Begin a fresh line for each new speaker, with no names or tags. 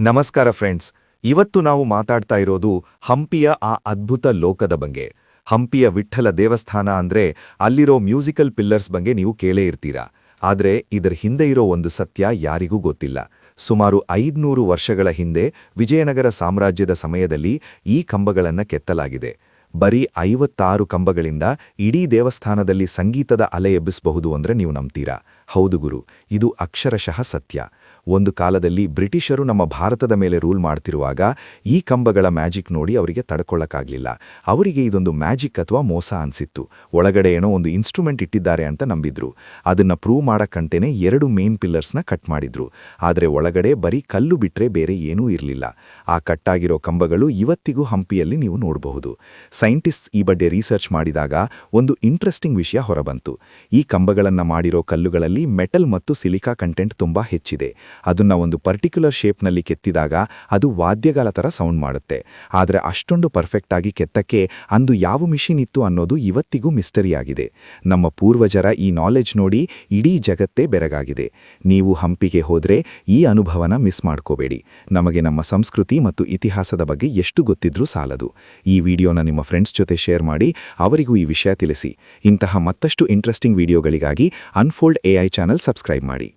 ನಮಸ್ಕಾರ ಫ್ರೆಂಡ್ಸ್ ಇವತ್ತು ನಾವು ಮಾತಾಡ್ತಾ ಇರೋದು ಹಂಪಿಯ ಆ ಅದ್ಭುತ ಲೋಕದ ಬಗ್ಗೆ. ಹಂಪಿಯ ವಿಠ್ಠಲ ದೇವಸ್ಥಾನ ಅಂದ್ರೆ ಅಲ್ಲಿರೋ ಮ್ಯೂಸಿಕಲ್ ಪಿಲ್ಲರ್ಸ್ ಬಗ್ಗೆ ನೀವು ಕೇಳೇ ಇರ್ತೀರಾ. ಆದ್ರೆ ಇದರ ಹಿಂದೆ ಇರೋ ಒಂದು ಸತ್ಯ ಯಾರಿಗೂ ಗೊತ್ತಿಲ್ಲ. ಸುಮಾರು ಐದ್ನೂರು ವರ್ಷಗಳ ಹಿಂದೆ ವಿಜಯನಗರ ಸಾಮ್ರಾಜ್ಯದ ಸಮಯದಲ್ಲಿ ಈ ಕಂಬಗಳನ್ನು ಕೆತ್ತಲಾಗಿದೆ. ಬರೀ ಐವತ್ತಾರು ಕಂಬಗಳಿಂದ ಇಡೀ ದೇವಸ್ಥಾನದಲ್ಲಿ ಸಂಗೀತದ ಅಲೆ ಎಬ್ಬಿಸಬಹುದು ಅಂದ್ರೆ ನೀವು ನಂಬ್ತೀರಾ? ಹೌದು ಗುರು, ಇದು ಅಕ್ಷರಶಃ ಸತ್ಯ. ಒಂದು ಕಾಲದಲ್ಲಿ ಬ್ರಿಟಿಷರು ನಮ್ಮ ಭಾರತದ ಮೇಲೆ ರೂಲ್ ಮಾಡ್ತಿರುವಾಗ ಈ ಕಂಬಗಳ ಮ್ಯಾಜಿಕ್ ನೋಡಿ ಅವರಿಗೆ ತಡ್ಕೊಳ್ಳಕ್ಕಾಗ್ಲಿಲ್ಲ. ಅವರಿಗೆ ಇದೊಂದು ಮ್ಯಾಜಿಕ್ ಅಥವಾ ಮೋಸ ಅನ್ಸಿತ್ತು. ಒಳಗಡೆ ಏನೋ ಒಂದು ಇನ್ಸ್ಟ್ರೂಮೆಂಟ್ ಇಟ್ಟಿದ್ದಾರೆ ಅಂತ ನಂಬಿದ್ರು. ಅದನ್ನ ಪ್ರೂವ್ ಮಾಡಕ್ಕಂಟೇನೆ ಎರಡು ಮೇನ್ ಪಿಲ್ಲರ್ಸ್ನ ಕಟ್ ಮಾಡಿದ್ರು. ಆದರೆ ಒಳಗಡೆ ಬರೀ ಕಲ್ಲು ಬಿಟ್ರೆ ಬೇರೆ ಏನೂ ಇರಲಿಲ್ಲ. ಆ ಕಟ್ಟಾಗಿರೋ ಕಂಬಗಳು ಇವತ್ತಿಗೂ ಹಂಪಿಯಲ್ಲಿ ನೀವು ನೋಡಬಹುದು. ಸೈಂಟಿಸ್ಟ್ಸ್ ಈ ಬಗ್ಗೆ ರಿಸರ್ಚ್ ಮಾಡಿದಾಗ ಒಂದು ಇಂಟ್ರೆಸ್ಟಿಂಗ್ ವಿಷಯ ಹೊರಬಂತು. ಈ ಕಂಬಗಳನ್ನು ಮಾಡಿರೋ ಕಲ್ಲುಗಳಲ್ಲಿ ಮೆಟಲ್ ಮತ್ತು ಸಿಲಿಕಾ ಕಂಟೆಂಟ್ ತುಂಬಾ ಹೆಚ್ಚಿದೆ. ಅದನ್ನ ಒಂದು ಪರ್ಟಿಕ್ಯುಲರ್ ಶೇಪ್ನಲ್ಲಿ ಕೆತ್ತಿದಾಗ ಅದು ವಾದ್ಯಗಾಲ ಥರ ಸೌಂಡ್ ಮಾಡುತ್ತೆ. ಆದರೆ ಅಷ್ಟೊಂದು ಪರ್ಫೆಕ್ಟ್ ಆಗಿ ಕೆತ್ತಕ್ಕೆ ಅಂದು ಯಾವ ಮಿಷಿನ್ ಇತ್ತು ಅನ್ನೋದು ಇವತ್ತಿಗೂ ಮಿಸ್ಟರಿಯಾಗಿದೆ ನಮ್ಮ ಪೂರ್ವಜರ ಈ ನಾಲೆಜ್ ನೋಡಿ ಇಡೀ ಜಗತ್ತೇ ಬೆರಗಾಗಿದೆ. ನೀವು ಹಂಪಿಗೆ ಹೋದರೆ ಈ ಅನುಭವನ ಮಿಸ್ ಮಾಡ್ಕೋಬೇಡಿ. ನಮಗೆ ನಮ್ಮ ಸಂಸ್ಕೃತಿ ಮತ್ತು ಇತಿಹಾಸದ ಬಗ್ಗೆ ಎಷ್ಟು ಗೊತ್ತಿದ್ರೂ ಸಾಲದು. ಈ ವಿಡಿಯೋನ ನಿಮ್ಮ ಫ್ರೆಂಡ್ಸ್ ಜೊತೆ ಶೇರ್ ಮಾಡಿ ಅವರಿಗೂ ಈ ವಿಷಯ ತಿಳಿಸಿ. ಇಂತಹ ಮತ್ತಷ್ಟು ಇಂಟ್ರೆಸ್ಟಿಂಗ್ ವಿಡಿಯೋಗಳಿಗಾಗಿ ಅನ್ಫೋಲ್ಡ್ ಎಐ ಚಾನಲ್ ಸಬ್ಸ್ಕ್ರೈಬ್ ಮಾಡಿ.